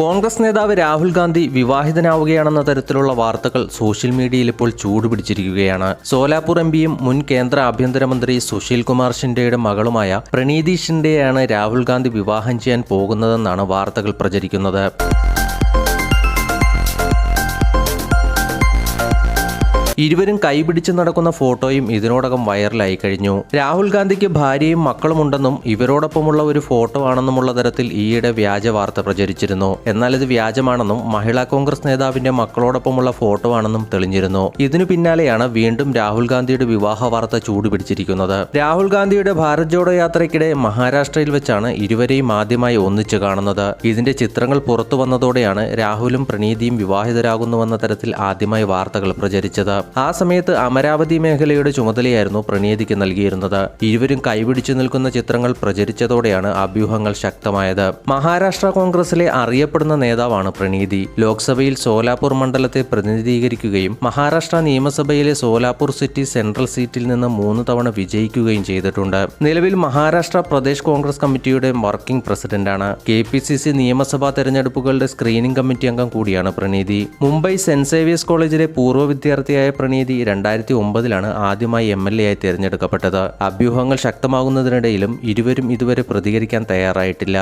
കോൺഗ്രസ് നേതാവ് രാഹുൽ ഗാന്ധി വിവാഹിതനാവുകയാണെന്ന തരത്തിലുള്ള വാർത്തകൾ സോഷ്യൽ മീഡിയയിൽ ഇപ്പോൾ ചൂടുപിടിച്ചിരിക്കുകയാണ്. സോലാപൂർ എം പിയും മുൻ കേന്ദ്ര ആഭ്യന്തരമന്ത്രി സുശീൽ കുമാർ ഷിൻഡെയുടെ മകളുമായ പ്രണീതി ഷിൻഡെയാണ് രാഹുൽ ഗാന്ധി വിവാഹം ചെയ്യാൻ പോകുന്നതെന്നാണ് വാർത്തകൾ പ്രചരിക്കുന്നത്. ഇരുവരും കൈപിടിച്ച് നടക്കുന്ന ഫോട്ടോയും ഇതിനോടകം വൈറലായി കഴിഞ്ഞു. രാഹുൽ ഗാന്ധിക്ക് ഭാര്യയും മക്കളും ഉണ്ടെന്നും ഇവരോടൊപ്പമുള്ള ഒരു ഫോട്ടോ ആണെന്നുമുള്ള തരത്തിൽ ഈയിടെ വ്യാജ വാർത്ത പ്രചരിച്ചിരുന്നു. എന്നാൽ ഇത് വ്യാജമാണെന്നും മഹിളാ കോൺഗ്രസ് നേതാവിന്റെ മക്കളോടൊപ്പമുള്ള ഫോട്ടോ ആണെന്നും തെളിഞ്ഞിരുന്നു. ഇതിനു പിന്നാലെയാണ് വീണ്ടും രാഹുൽ ഗാന്ധിയുടെ വിവാഹ വാർത്ത ചൂടുപിടിച്ചിരിക്കുന്നത്. രാഹുൽ ഗാന്ധിയുടെ ഭാരത് ജോഡോ യാത്രയ്ക്കിടെ മഹാരാഷ്ട്രയിൽ വെച്ചാണ് ഇരുവരെയും ആദ്യമായി ഒന്നിച്ചു കാണുന്നത്. ഇതിന്റെ ചിത്രങ്ങൾ പുറത്തു വന്നതോടെയാണ് രാഹുലും പ്രണീതിയും വിവാഹിതരാകുന്നുവെന്ന തരത്തിൽ ആദ്യമായി വാർത്തകൾ പ്രചരിച്ചത്. ആ സമയത്ത് അമരാവതി മേഖലയുടെ ചുമതലയായിരുന്നു പ്രണീതിക്ക് നൽകിയിരുന്നത്. ഇരുവരും കൈപിടിച്ചു നിൽക്കുന്ന ചിത്രങ്ങൾ പ്രചരിച്ചതോടെയാണ് അഭ്യൂഹങ്ങൾ ശക്തമായത്. മഹാരാഷ്ട്ര കോൺഗ്രസിലെ അറിയപ്പെടുന്ന നേതാവാണ് പ്രണീതി. ലോക്സഭയിൽ സോലാപൂർ മണ്ഡലത്തെ പ്രതിനിധീകരിക്കുകയും മഹാരാഷ്ട്ര നിയമസഭയിലെ സോലാപൂർ സിറ്റി സെൻട്രൽ സീറ്റിൽ നിന്ന് മൂന്ന് തവണ വിജയിക്കുകയും ചെയ്തിട്ടുണ്ട്. നിലവിൽ മഹാരാഷ്ട്ര പ്രദേശ് കോൺഗ്രസ് കമ്മിറ്റിയുടെ വർക്കിംഗ് പ്രസിഡന്റാണ്. കെ പി സി സി നിയമസഭാ തെരഞ്ഞെടുപ്പുകളുടെ സ്ക്രീനിംഗ് കമ്മിറ്റി അംഗം കൂടിയാണ് പ്രണീതി. മുംബൈ സെന്റ് സേവിയേഴ്സ് കോളേജിലെ പൂർവ വിദ്യാർത്ഥിയായ പ്രണീതി രണ്ടായിരത്തി ഒമ്പതിലാണ് ആദ്യമായി എം എൽ എ ആയി തിരഞ്ഞെടുക്കപ്പെട്ടത്. അഭ്യൂഹങ്ങൾ ശക്തമാകുന്നതിനിടയിലും ഇരുവരും ഇതുവരെ പ്രതികരിക്കാൻ തയ്യാറായിട്ടില്ല.